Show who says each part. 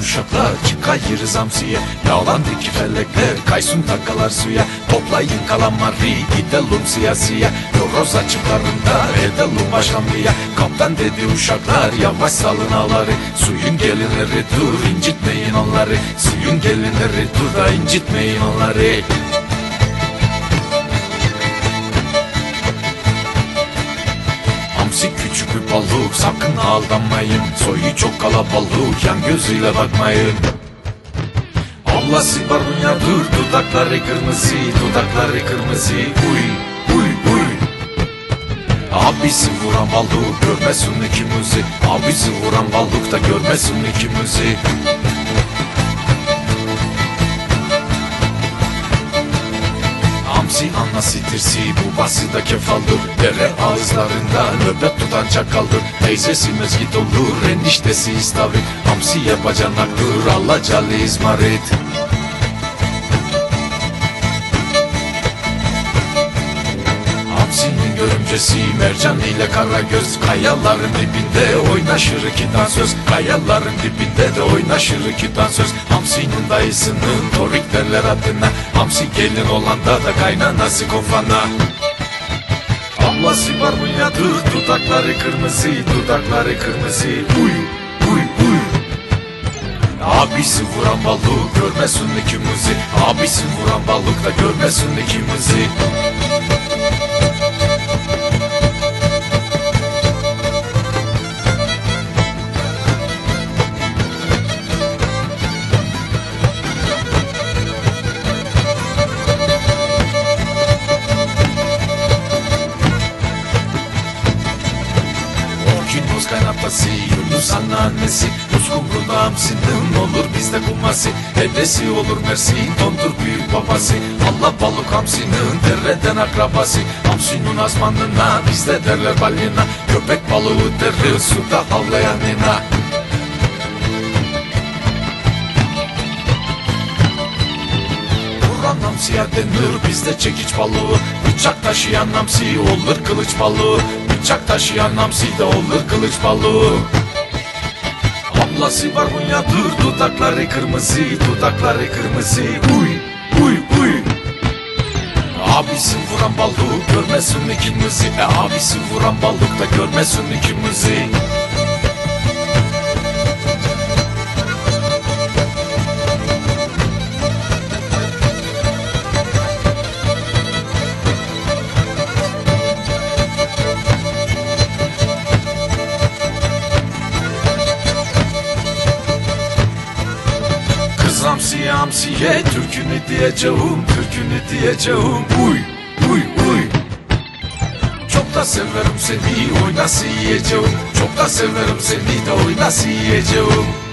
Speaker 1: uşaklar çıkayırız hamsiye Yağlan diki felekler kaysın takkalar suya. Toplayın kalamari gidelim siyasiye. Yoroz açıklarında edelim başlamaya Kaptan dedi uşaklar yavaş salın ağları. Suyun gelinleri dur incitmeyin onları. Suyun gelinleri dur da incitmeyin onları balık sakın aldanmayın. Soyu çok kalabalık yan gözüyle bakmayın. Ablası barbunyadır dudakları kırmızı dudakları kırmızı. Uy uy uy. Abisi vuran balık görmesin ikimizi. Abisi vuran balık da görmesin ikimizi Hamsi anası tirsi babası da kefaldır. Dere ağızlarında nöbet tutan çakaldır. Teyzesi mezgit olur eniştesi istavrit. Hamsiye bacanaktır alacalı izmarit görümcesi mercan ile kara göz. Kayaların dibinde oynaşır iki dansöz. Kayaların dibinde de oynaşır iki dansöz. Hamsinin dayısının torik derler adına. Hamsi gelin olanda da kaynanası kofana Ablası barbunyadır dudakları kırmızı Dudakları kırmızı. Uy uy uy. Abisi vuran balık görmesin ikimizi. Abisi vuran balık da görmesin ikimizi Kaynatası Yunus anneannesi Uskumru'da hamsinin olur bizde kumması Dedesi olur Mersin dondur büyük babası. Allah balık hamsinin dereden akrabası. Hamsinin azmanına bizde derler balina. Köpek balığı derler suda havlayanına Vuran hamsiye denir bizde çekiç balığı. Bıçak taşıyan hamsi olur kılıç balığı Bıçak taşıyan hamsi de olur kılıç balığı. Ablası barbunyadır dudakları kırmızı Dudakları kırmızı. Uy uy uy. Abisi vuran balığı görmesin ikimizi E abisi vuran balık da görmesin ikimizi hamsiye Türkünü diyeceğim Türkünü diyeceğim. Uy uy uy. Çok da severim seni Oynası yiyeceğim? Çok da severim seni de oynası yiyeceğim